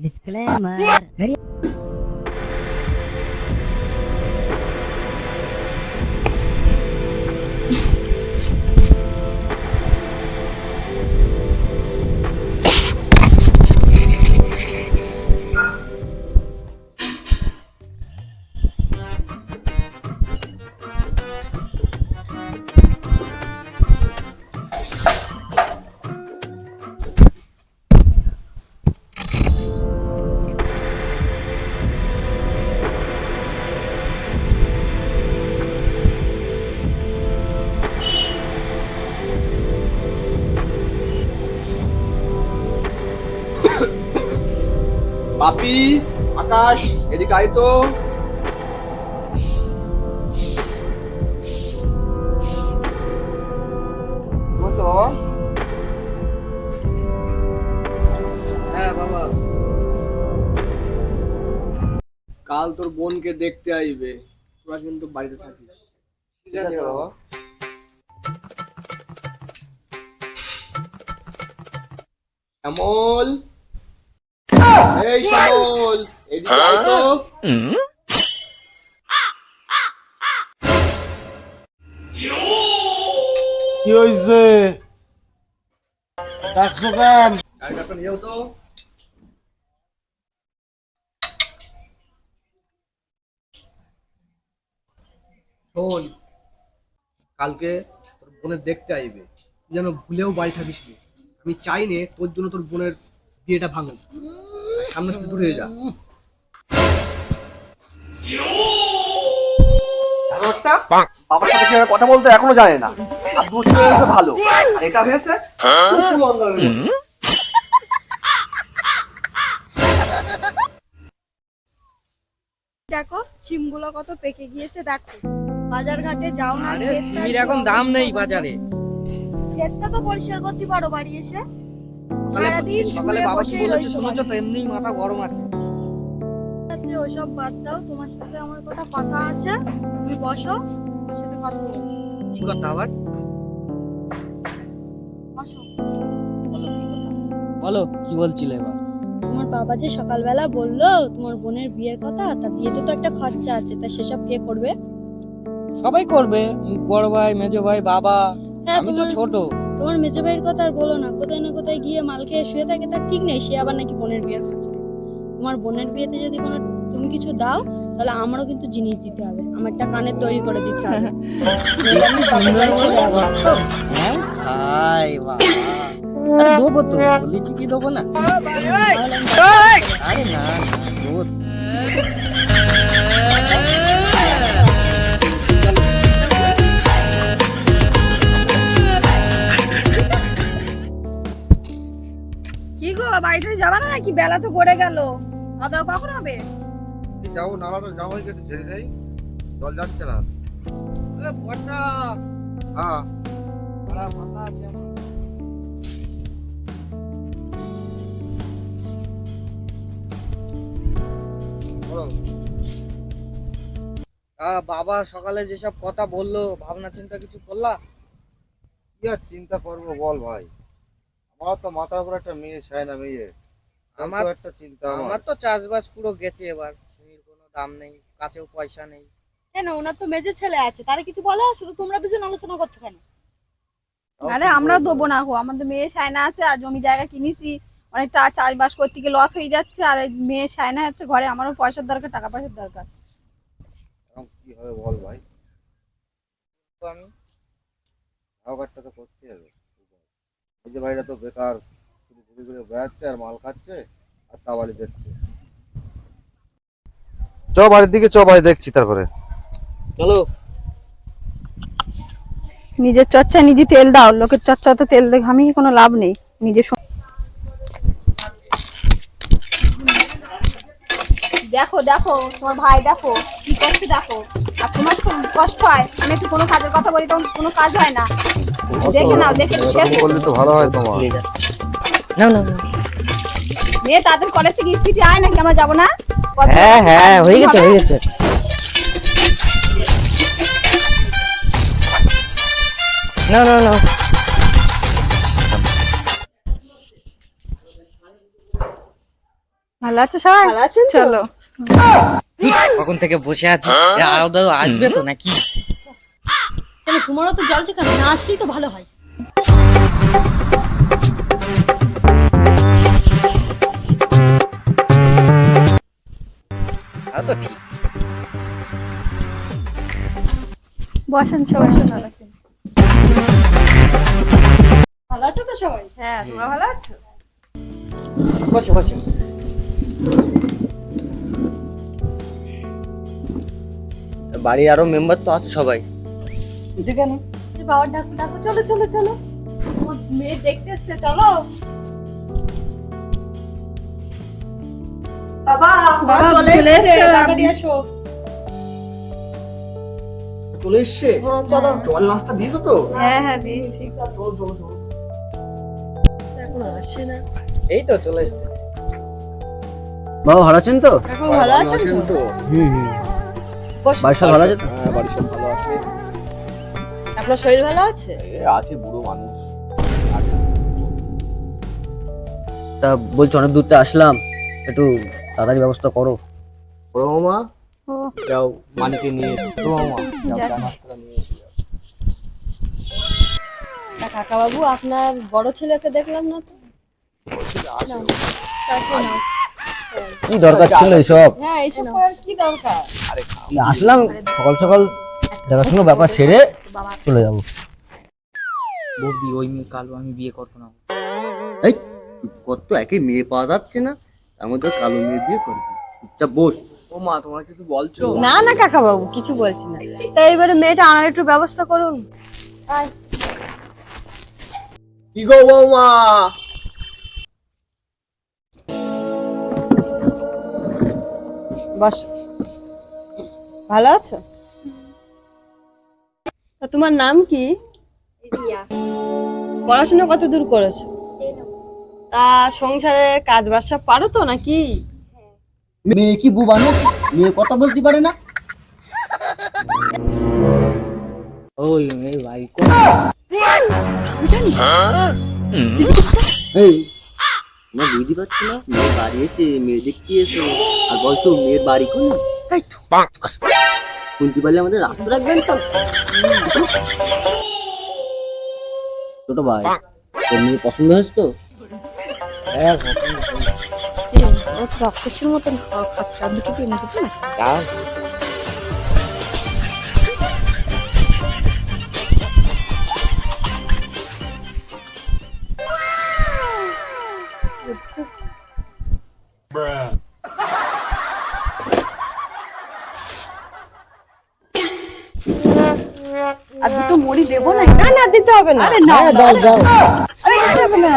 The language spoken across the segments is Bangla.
Disclaimer. Very বাপি আকাশ এদিকে আয় তো। বাবা হ্যাঁ বাবা। কাল তোর বোনকে দেখতে আইবে। তোরা কিন্তু বাড়িতে থাকিস। ঠিক আছে বাবা। শ্যামল এই শ্যামল এদিকে আয় তো। কি হয়েছে ডাকছো কেন? চাবিটা নিয়েও তো। শোন কালকে তোর বোনের দেখতে আইবে। যেন ভুলেও বাড়ি থাকিস নি। আমি চাই নে তোর জন্য তোর বোনের বিয়েটা আর সামনে থেকে দূরে হয়ে যা বাবার সাথে কীভাবে কথা বলতে এখনও জানে না। আর ছেলে ভালো। আর এটা হয়েছে খুব অন্ধকারের মতো। দেখো সিমগুলো কত পেকে গিয়েছে দেখো। বাজার ঘাটে যাও না এখন দাম নেই বাজারে। ক্ষেতটা তো পরিষ্কার করতে পারো বাড়ি এসে। সারাদিন সকালে বাবা কি বলেছে শুনেছো তো? এমনিই মাথা গরম আছে। বাদ দাও তোমার সাথে আমার কথা কথা আছে। তুমি বসো সাথে কথা বলব। কি কথা আবার? বসো। বলো কি কথা? বলো কি বলছিলে এবার? তোমার বাবা যে সকালবেলা বলল তোমার বোনের বিয়ের কথা তা বিয়েতে তো একটা খরচা আছে তা সেসব কে করবে? সবাই করবে বড় ভাই মেজো ভাই বাবা। হ্যাঁ আমি তো ছোট। তোমার মেজো ভাইয়ের কথা আর বলো না। কোথায় না কোথায় গিয়ে মাল খেয়ে শুয়ে থাকে তার ঠিক নেই সে আবার নাকি বোনের বিয়ে দেবে। তোমার বোনের বিয়েতে যদি কোনো তুমি কিছু দাও তাহলে আমারও কিন্তু জিনিস দিতে হবে। আমার একটা কানের তৈরি করে দিতে হবে। বলে তো হ্যাঁ খাই বাবা। আরে দেবো তো বলেছি কি দেবো না। আরে না। যাবা না নাকি? বেলা তো পড়ে গেল। খাওয়া কখন হবে? যাব নালাটা জামাই কেটে ঝেড়ে নেই। জল যাচ্ছে না। বড়টা, হ্যাঁ। মাথা আছে বলো। বাবা সকালে যেসব কথা বলল ভাবনা চিন্তা কিছু করলা? কি আর চিন্তা করব বল ভাই। আমার তো মাথার উপর একটা মেয়ে চায় না মেয়ে। আমার একটা চিন্তা আমার। তো চাষবাস পুরো গেছে এবার। জমির কোনো দাম নেই কাছেও পয়সা নেই। কেন ওনার তো মেজে ছেলে আছে। তারে কিছু বলো? শুধু তোমরা দুজন আলোচনা করতে কেন? আরে আমরা দেবো না গো। আমাদের মেয়ে সায়না আছে আর জমি জায়গা কিনেছি। অনেকটা চাষবাস করতে গিয়ে লস হয়ে যাচ্ছে। আর মেয়ে সায়না হচ্ছে ঘরে। আমারও পয়সার দরকার টাকা পয়সার দরকার। কি হবে বল ভাই? আমি। ব্যবহারটা তো করতে হবে। এই যে ভাইরা তো বেকার। ঘুরে ঘুরে বেড়াচ্ছে আর মাল খাচ্ছে আর তা দেখছে। চ বাড়ির দিকে চ বাড়ি দেখছি তারপরে। চলো। নিজের চর্চা নিজে তেল দাও লোকের চর্চাতে তেল দেখ আমি কোনো লাভ নেই নিজে দেখো দেখো তোমার ভাই দেখো কি করছে দেখো। আর তোমার খুব কষ্ট হয় আমি একটু কোনো কাজের কথা বলি তখন কোনো কাজ হয় না। দেখে নাও দেখে তো ভালো হয় তোমার। না না না তাদের কলেজ থেকে স্পিডে আয় নাকি আমরা যাব না? হ্যাঁ হ্যাঁ হয়ে গেছে হয়ে গেছে। না না না ভালো আছে সবাই? ভালো আছেন চলো। কখন থেকে বসে আছি? দাদু আসবে তো নাকি? তোমারও তো জল কেন না আসলেই তো ভালো হয়। তো ঠিক। বসেন সবাই। শোনা ভালো আছো তো সবাই? হ্যাঁ তোমরা ভালো আছো? বসে বসে। বাড়ির আরও মেম্বার তো আছে সবাই। এটা কেন বাবার ডাকো ডাকো চলো চলো চলো। মেয়ে দেখতে এসছে চলো। বাবা চলে এসছে এসছে, তাড়াতাড়ি এসো। চলে এসছে? হ্যাঁ, চলো। জল নাস্তা দিয়েছ তো? হ্যাঁ হ্যাঁ দিয়েছি। চলো চলো চলো এখন আসছে না। এই তো চলে এসছে। বাবা ভালো আছেন তো? ভালো আছেন তো? হুম হুম। বাড়ির সব ভালো আছে? হ্যাঁ বাড়ির সব ভালো আছে। আপনার শরীর ভালো আছে? আছে বুড়ো মানুষ। তা বলছি অনেক দূরতে আসলাম। একটু তাড়াতাড়ি ব্যবস্থা করো। বড় মামা? ও। যাও মানিকে নিয়ে এসো। মামা যাও চা নিয়ে এসো তা কাকা বাবু আপনার বড় ছেলেকে দেখলাম না তো? চাকরি নাও কি দরকার ছিল এসব? হ্যাঁ এইসব করার কি দরকার? আসলাম সকাল সকাল দেখাশুনো ব্যাপার সেরে চলে যাব। বৌদি ওই মেয়ে কালো আমি বিয়ে করব না। এই কত একে মেয়ে পাওয়া যাচ্ছে না? তার মধ্যে কালো মেয়ে দিয়ে করবি। চুপচাপ বস। ও মা তোমার কিছু বলছো? না না কাকা বাবু কিছু বলছি না। তাই এবারে মেয়েটা আনার একটু ব্যবস্থা করুন। কি গো বৌমা? বস। ভালো আছো? তা তোমার নাম কি? পড়াশোনা কত দূর করেছ? তা সংসারের কাজ বাজ সব পারো তো নাকি? মেয়ে কি বুবা না মেয়ে কথা বলতে পারে না? ওই মেয়ে ভাই এই। না বুঝতে পারছি না? মেয়ে বাড়ি এসে মেয়ে দেখতে এসে। আর বলছো মেয়ের বাড়ি কোন? শুনতে পারলে আমাদের রাস্তা রাখবেন তো। ছোট ভাই তোর মেয়ে পছন্দ হয়েছে তো? ও তো মতন খাওয়া খাচ্ছে পেন দিতে না আর দুটো মুড়ি দেবো না। না না দিতে হবে না। আরে না দাও দাও আরে দিতে হবে না।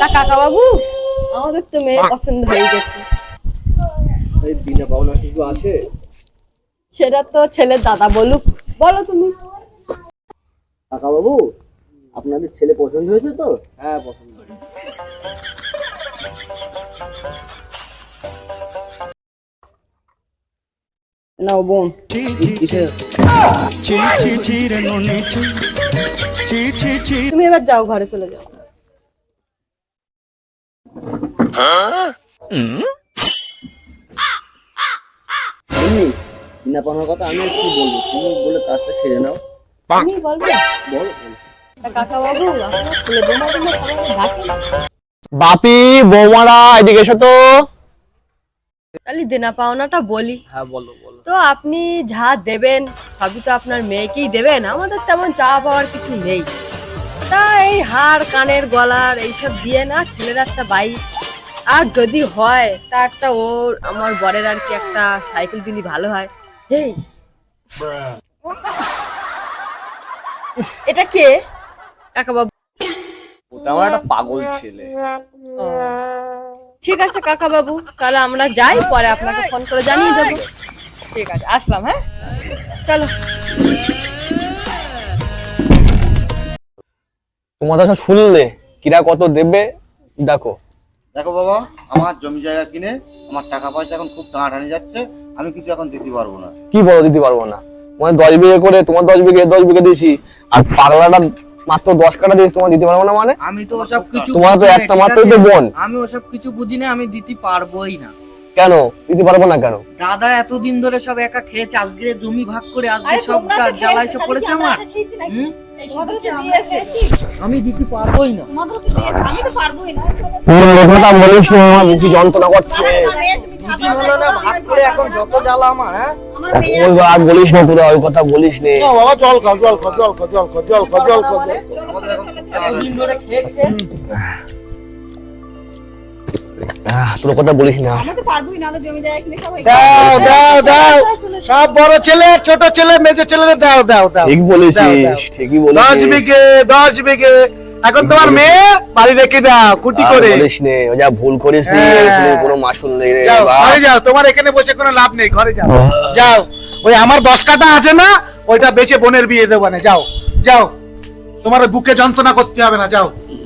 তা কাকা বাবু আমাদের তো মেয়ে পছন্দ হয়ে গেছে। এই বিনা পাওনা কিছু আছে? সেটা তো ছেলের দাদা বলুক। বলো তুমি। কাকা বাবু আপনাদের ছেলে পছন্দ হয়েছে তো? হ্যাঁ পছন্দ। নাও বোন। কিসে তুমি এবার যাও ঘরে চলে যাও। এমনি বিনা কথা আমি কি বলব? তুমি বলে কাজটা সেরে নাও। বলবে? বলো। কাকা বাবু বাপি বৌমারা এদিকে এসো তো। তাহলে দেনা পাওনাটা বলি। হ্যাঁ বলো বলো। তো আপনি যা দেবেন সবই তো আপনার মেয়েকেই দেবেন আমাদের তেমন চাওয়া পাওয়ার কিছু নেই। তা এই হার কানের গলার এইসব দিয়ে না ছেলের একটা বাইক আর যদি হয় তা একটা ওর আমার বরের আর কি একটা সাইকেল দিলি ভালো হয়। এই এটা কে? কাকা বাবু। ওটা আমার একটা পাগল ছেলে। ঠিক আছে কাকা বাবু তাহলে আমরা যাই পরে আপনাকে ফোন করে জানিয়ে দেবো। ঠিক আছে আসলাম হ্যাঁ? চলো। তোমাদের সব শুনলে কিরা কত দেবে দেখো। দেখো বাবা আমার জমি জায়গা কিনে আমার টাকা পয়সা এখন খুব টানাটানি যাচ্ছে আমি কিছু এখন দিতে পারব না। কি বলো দিতে পারব না? মানে দশ বিঘে করে তোমার দশ বিঘে দশ বিঘে দিয়েছি আর পাগলাটা মাত্র দশ কাটা দিয়েছি তোমার দিতে পারব না মানে? আমি তো ওসব কিছু তোমার তো একটা মাত্রই তো বোন। আমি ওসব কিছু বুঝি না আমি দিতে পারবোই না। কেন? দিতে পারব না কেন? দাদা এতদিন ধরে সব একা খেয়েছে আজকে জমি ভাগ করে আজকে সব কাজ জ্বালা এসে পড়েছে আমার আমি দিতে পারবোই না। তোমাদেরকে দিয়ে আমি তো পারবোই না। যন্ত্রণা করছে? দুদিন হলো না? ভাগ করে এখন যত জ্বালা আমার হ্যাঁ? ওই আর বলিস না তোরা ওই কথা বলিস নে। ও বাবা জল খাও জল খাও জল খাও জল খাও জল খাও জল খাও জল ধরে খেয়ে খেয়ে। তোর কথা বলিস না। আমরা তো পারবোই না আমাদের জমি জায়গা কিনে সব দাও দাও দাও সব বড় ছেলে ছোট ছেলে মেজো ছেলে দাও দাও দাও। ঠিক বলেছিস। ঠিকই দশ বলেছিস বিঘে দশ বিঘে এখন তোমার মেয়ে বাড়ি রেখে দাও কুটি করে। বলিস নে ও যা ভুল করিস রে, হ্যাঁ। কোনো মাসুল নেই রে। ঘরে যাও তোমার এখানে বসে কোনো লাভ নেই ঘরে যাও। যাও ওই আমার দশ কাটা আছে না ওইটা বেচে বোনের বিয়ে দেবো না যাও যাও। তোমার বুকে যন্ত্রণা করতে হবে না যাও।